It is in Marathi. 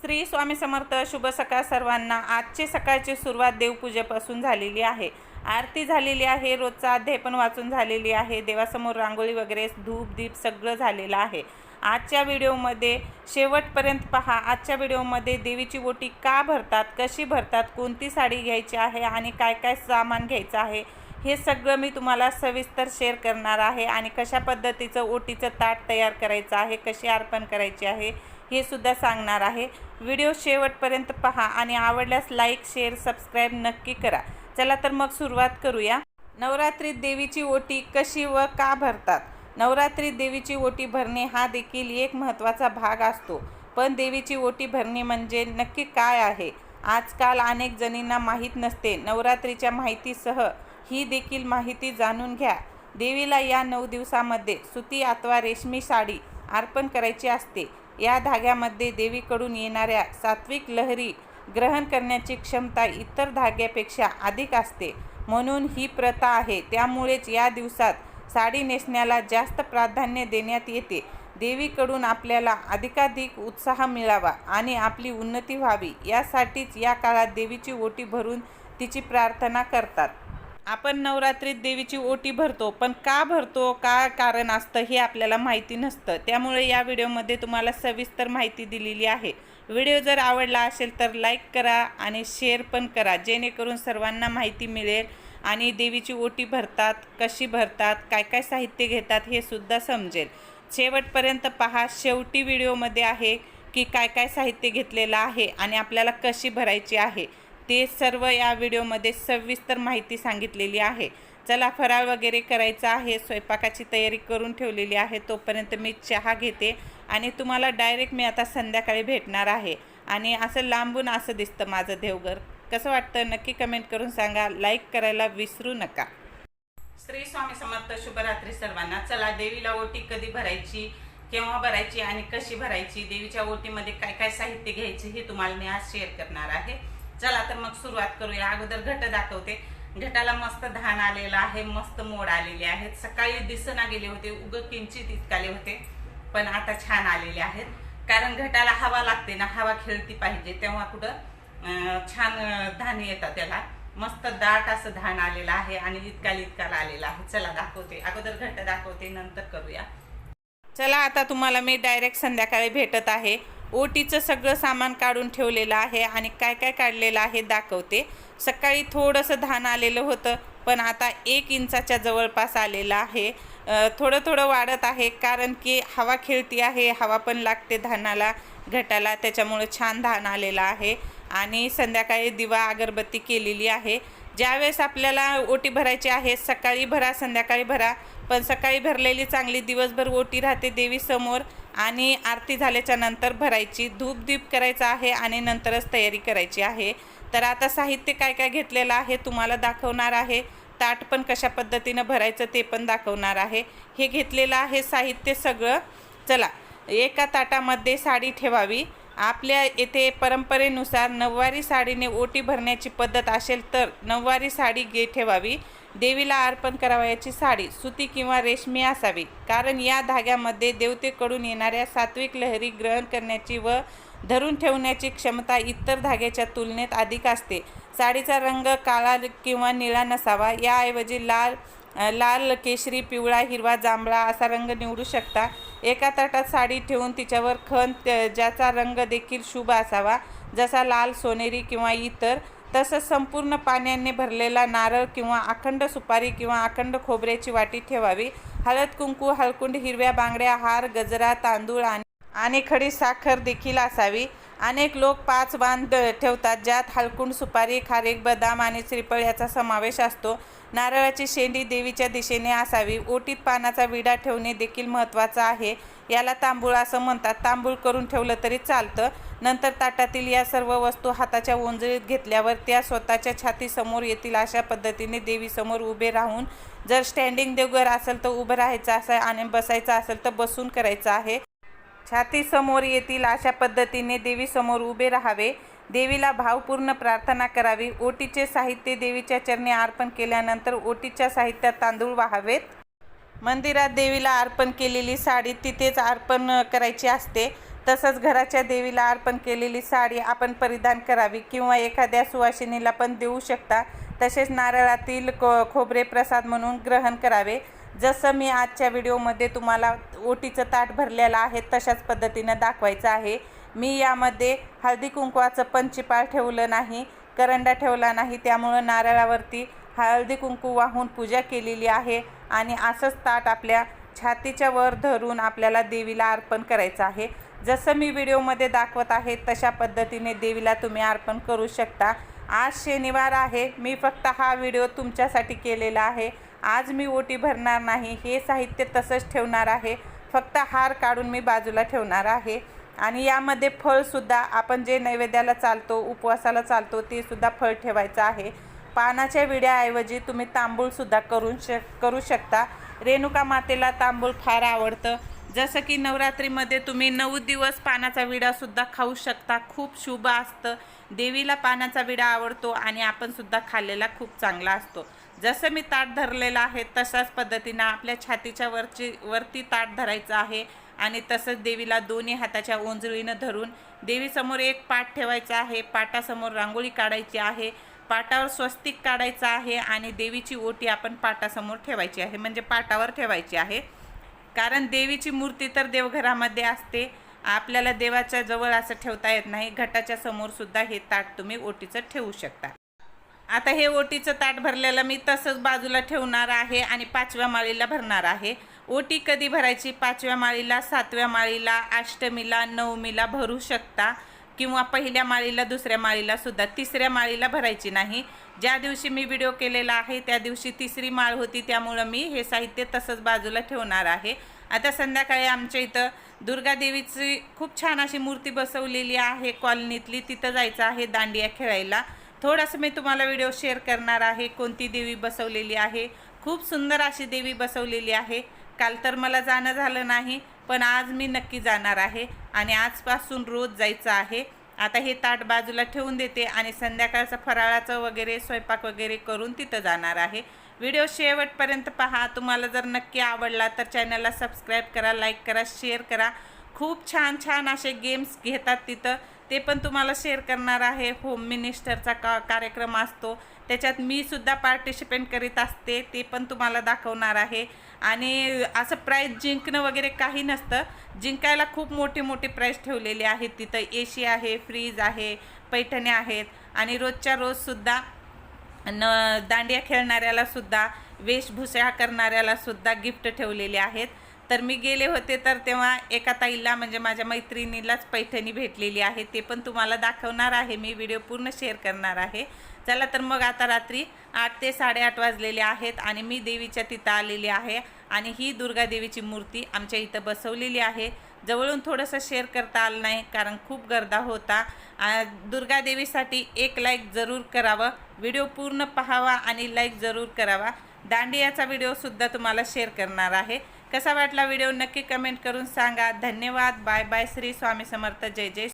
श्री स्वामी समर्थ शुभ सकाळ सर्वांना. आजची सकाळची सुरुवात देवपूजेपासून झालेली आहे. आरती झालेली आहे रोजचा अध्याय पण वाचून झालेली आहे. देवासमोर रांगोळी वगैरे धूप दीप सगळं झालेलं आहे. आजच्या व्हिडिओमध्ये शेवटपर्यंत पहा. आजच्या व्हिडिओमध्ये देवीची ओटी का भरतात कशी भरतात कोणती साडी घ्यायची आहे आणि काय काय सामान घ्यायचं आहे हे सगळं मी तुम्हाला सविस्तर शेअर करणार आहे. आणि कशा पद्धतीचं ओटीचं ताट तयार करायचं आहे कशी अर्पण करायची आहे हे सुद्धा सांगणार आहे. व्हिडिओ शेवटपर्यंत पहा आणि आवडल्यास लाईक शेअर सबस्क्राईब नक्की करा. चला तर मग सुरुवात करूया. नवरात्रीत देवीची ओटी कशी व का भरतात? नवरात्रीत देवीची ओटी भरणे हा देखील एक महत्त्वाचा भाग असतो. पण देवीची ओटी भरणे म्हणजे नक्की काय आहे? आजकाल अनेक जणींना माहीत नसते. नवरात्रीच्या माहितीसह ही देखील माहिती जाणून घ्या. देवीला या नऊ दिवसामध्ये सुती अथवा रेशमी साडी अर्पण करायची असते. या धाग्यामध्ये देवीकडून येणाऱ्या सात्विक लहरी ग्रहण करण्याची क्षमता इतर धाग्यापेक्षा अधिक असते. म्हणून ही प्रथा आहे. त्यामुळेच या दिवसात साडी नेसण्याला जास्त प्राधान्य देण्यात येते. देवीकडून आपल्याला अधिकाधिक उत्साह मिळावा आणि आपली उन्नती व्हावी. यासाठीच या काळात देवीची ओटी भरून तिची प्रार्थना करतात. आपण नवरात्रीत देवीची ओटी भरतो पण का भरतो का कारण असतं हे आपल्याला माहिती नसतं. त्यामुळे या व्हिडिओमध्ये तुम्हाला सविस्तर माहिती दिलेली आहे. व्हिडिओ जर आवडला असेल तर लाईक करा आणि शेअर पण करा जेणेकरून सर्वांना माहिती मिळेल आणि देवीची ओटी भरतात कशी भरतात काय काय साहित्य घेतात हे सुद्धा समजेल. शेवटपर्यंत पहा शेवटी व्हिडिओमध्ये आहे की काय काय साहित्य घेतलेलं आहे आणि आपल्याला कशी भरायची आहे. ते सर्व या व्हिडिओमध्ये सविस्तर माहिती सांगितलेली आहे. चला फराळ वगैरे करायचा आहे स्वयंपाकाची तयारी करून ठेवलेली आहे तोपर्यंत मी चहा घेते आणि तुम्हाला डायरेक्ट मी आता संध्याकाळी भेटणार आहे. आणि असं लांबून असं दिसतं माझं देवघर. कसं वाटतं? नक्की कमेंट करून सांगा. लाईक करायला विसरू नका. श्री स्वामी समर्थ शुभरात्री सर्वांना. चला देवीला ओटी कधी भरायची केव्हा भरायची आणि कशी भरायची देवीच्या ओटीमध्ये काय काय साहित्य घ्यायचे हे तुम्हाला मी आज शेअर करणार आहे. चला तर मग सुरुवात करूया. अगोदर घट दाखवते. घटाला मस्त धान आलेलं आहे मस्त मोड आलेले आहेत. सकाळी दिसना गेले होते उग किंचित इतकाले होते पण आता छान आलेले आहेत. कारण घटाला हवा लागते ना हवा खेळती पाहिजे. तेव्हा कुठं छान धान येतात त्याला. मस्त दाट असं धान आलेलं आहे आणि इतकाल इतकाल आलेला आहे. चला दाखवते. अगोदर घट दाखवते नंतर करूया. चला आता तुम्हाला मी डायरेक्ट संध्याकाळी भेटत आहे. ओटीचं सगळं सामान काढून ठेवलेलं आहे आणि काय काय काढलेलं आहे दाखवते. सकाळी थोडंसं धान आलेलं होतं पण आता एक इंचाच्या जवळपास आलेलं आहे. थोडं थोडं वाढत आहे कारण की हवा खेळती आहे हवा पण लागते धानाला घटाला त्याच्यामुळं छान धान आलेलं आहे. आणि संध्याकाळी दिवा अगरबत्ती केलेली आहे. ज्यावेळेस आपल्याला ओटी भरायची आहे सकाळी भरा संध्याकाळी भरा पण सकाळी भरलेली चांगली दिवसभर ओटी राहते देवीसमोर आणि आरती झाल्याच्यानंतर भरायची. धूप दीप करायचा आहे आणि नंतरच तयारी करायची आहे. तर आता साहित्य काय काय घेतलेलं आहे तुम्हाला दाखवणार आहे. ताट पण कशा पद्धतीनं भरायचं ते पण दाखवणार आहे. हे घेतलेलं आहे साहित्य सगळं. चला एका ताटामध्ये साडी ठेवावी. आपल्या येथे परंपरेनुसार नऊवारी साडीने ओटी भरण्याची पद्धत असेल तर नऊवारी साडी घे ठेवावी. देवीला अर्पण करावयाची साडी सुती किंवा रेशमी असावी. कारण या धाग्यामध्ये देवतेकडून येणाऱ्या सात्विक लहरी ग्रहण करण्याची व धरून ठेवण्याची क्षमता इतर धाग्याच्या तुलनेत अधिक असते. साडीचा रंग काळा किंवा निळा नसावा. याऐवजी लाल लाल केशरी पिवळा हिरवा जांभळा असा रंग निवडू शकता. एका ताटात साडी ठेवून तिच्यावर खण ज्याचा रंग देखील शुभ असावा. जसा लाल सोनेरी किंवा इतर तसंच संपूर्ण पाण्याने भरलेला नारळ किंवा अखंड सुपारी किंवा अखंड खोबऱ्याची वाटी ठेवावी. हळद कुंकू हळकुंड हिरव्या बांगड्या हार गजरा तांदूळ आणि आणि खडी साखर देखील असावी. अनेक लोक पाच बांध ठेवतात ज्यात हळकुंड सुपारी खारीक बदाम आणि श्रीफळ याचा समावेश असतो. नारळाची शेंडी देवीच्या दिशेने असावी. ओटीत पानाचा विडा ठेवणे देखील महत्त्वाचं आहे. याला तांबूळ असं म्हणतात. तांबूळ करून ठेवलं तरी चालतं. नंतर ताटातील या सर्व वस्तू हाताच्या ओंजळीत घेतल्यावर त्या स्वतःच्या छातीसमोर येतील अशा पद्धतीने देवीसमोर उभे राहून जर स्टँडिंग देवघर असेल तर उभं राहायचं असं आणि बसायचं असेल तर बसून करायचं आहे. छातीसमोर येतील अशा पद्धतीने देवीसमोर उभे राहावे. देवीला भावपूर्ण प्रार्थना करावी. ओटीचे साहित्य देवीच्या चरणी अर्पण केल्यानंतर ओटीच्या साहित्यात तांदूळ वाहावेत. मंदिरात देवीला अर्पण केलेली साडी तिथेच अर्पण करायची असते. तसंच घराच्या देवीला अर्पण केलेली साडी आपण परिधान करावी किंवा एखाद्या सुवासिनीला पण देऊ शकता. तसेच नारळातील को खोबरे प्रसाद म्हणून ग्रहण करावे. जसं मी आजच्या व्हिडिओमध्ये तुम्हाला ओटीचं ताट भरलेलं आहे तशाच पद्धतीनं दाखवायचं आहे. मी यामध्ये हळदी कुंकवाचं पंचीपाळ ठेवलं नाही करंडा ठेवला नाही त्यामुळं नारळावरती हळदी कुंकू वाहून पूजा केलेली आहे आणि असंच ताट आपल्या छातीच्या वर धरून आपल्याला देवीला अर्पण करायचं आहे. जसं मी व्हिडिओमध्ये दाखवत आहे तशा पद्धतीने देवीला तुम्ही अर्पण करू शकता. आज शनिवार आहे मी फक्त हा व्हिडिओ तुमच्यासाठी केलेला आहे. आज मी ओटी भरणार नाही हे साहित्य तसंच ठेवणार आहे. फक्त हार काढून मी बाजूला ठेवणार आहे. आणि यामध्ये फळसुद्धा आपण जे नैवेद्याला चालतो उपवासाला चालतो ते सुद्धा फळ ठेवायचं आहे. पानाच्या विड्याऐवजी तुम्ही तांबूळसुद्धा करून श करू शकता. रेणुका मातेला तांबूळ फार आवडतं. जसं की नवरात्रीमध्ये तुम्ही नऊ दिवस पानाचा विडासुद्धा खाऊ शकता. खूप शुभ असतं. देवीला पानाचा विडा आवडतो आणि आपणसुद्धा खाल्लेला खूप चांगला असतो. जसं मी ताट धरलेलं आहे तशाच पद्धतीनं आपल्या छातीच्या वरची वरती ताट धरायचं आहे आणि तसंच देवीला दोन्ही हाताच्या ओंजळीनं धरून देवीसमोर एक पाट ठेवायचा आहे. पाटासमोर रांगोळी काढायची आहे. पाटावर स्वस्तिक काढायचं आहे आणि देवीची ओटी आपण पाटासमोर ठेवायची आहे. म्हणजे पाटावर ठेवायची आहे. कारण देवीची मूर्ती तर देवघरामध्ये असते. आपल्याला देवाच्या जवळ असं ठेवता येत नाही. घटाच्या समोर सुद्धा हे ताट तुम्ही ओटीचं ठेवू शकता. आता हे ओटीचं ताट भरलेलं मी तसंच बाजूला ठेवणार आहे आणि पाचव्या माळीला भरणार आहे. ओटी कधी भरायची? पाचव्या माळीला सातव्या माळीला अष्टमीला नवमीला भरू शकता. किंवा पहिल्या माळीला दुसऱ्या माळीला सुद्धा. तिसऱ्या माळीला भरायची नाही. ज्या दिवशी मी व्हिडिओ केलेला आहे त्या दिवशी तिसरी माळ होती त्यामुळं मी हे साहित्य तसंच बाजूला ठेवणार आहे. आता संध्याकाळी आमच्या इथं दुर्गादेवीची खूप छान अशी मूर्ती बसवलेली आहे कॉलनीतली. तिथं जायचं आहे दांडिया खेळायला. थोडंसं मी तुम्हाला व्हिडिओ शेअर करणार आहे कोणती देवी बसवलेली आहे. खूप सुंदर अशी देवी बसवलेली आहे. काल तर मला जाणं झालं नाही पण आज मी नक्की जाणार आहे. आणि आजपासून रोज जायचं आहे. आता हे ताट बाजूला ठेवून देते आणि संध्याकाळचं फराळाचं वगैरे स्वयंपाक वगैरे करून तिथं जाणार आहे. व्हिडिओ शेवटपर्यंत पहा. तुम्हाला जर नक्की आवडला तर चॅनलला सबस्क्राईब करा लाईक करा शेअर करा. खूप छान छान असे गेम्स घेतात तिथं. ते पण तुम्हाला शेअर करणार आहे. होम मिनिस्टरचा का कार्यक्रम असतो. त्याच्यात मी सुद्धा पार्टिसिपेट करीत असते. ते पण तुम्हाला दाखवणार आहे. आणि असं प्राईज जिंकणं वगैरे काही नसतं. जिंकायला खूप मोठी मोठी प्राईज ठेवलेली आहेत तिथं ए सी आहे फ्रीज आहे पैठण्या आहेत. आणि रोजच्या रोजसुद्धा न दांडिया खेळणाऱ्याला सुद्धा वेशभूषा करणाऱ्याला सुद्धा गिफ्ट ठेवलेले आहेत. तर मी गेले होते तर तेव्हा एका ताईला म्हणजे माझ्या मैत्रिणीलाच पैठणी भेटलेली आहे ते पण तुम्हाला दाखवणार आहे मी व्हिडिओ पूर्ण शेअर करणार आहे. चला तर मग आता रात्री आठ ते साडेआठ वाजलेले आहेत आणि मी देवीच्या तिथं आलेली आहे आणि ही दुर्गा देवीची मूर्ती आमच्या इथं बसवलेली आहे. जवळून थोडंसं शेअर करता आलं नाही कारण खूप गर्दा होता. दुर्गादेवीसाठी दुर्गा देवीसाठी एक लाईक जरूर करावं व्हिडिओ पूर्ण पाहावा आणि लाईक जरूर करावा. दांडियाचा व्हिडिओसुद्धा तुम्हाला शेअर करणार आहे. कसा वाटला व्हिडिओ नक्की कमेंट करून सांगा. धन्यवाद. Bye bye. श्री स्वामी समर्थ. जय जय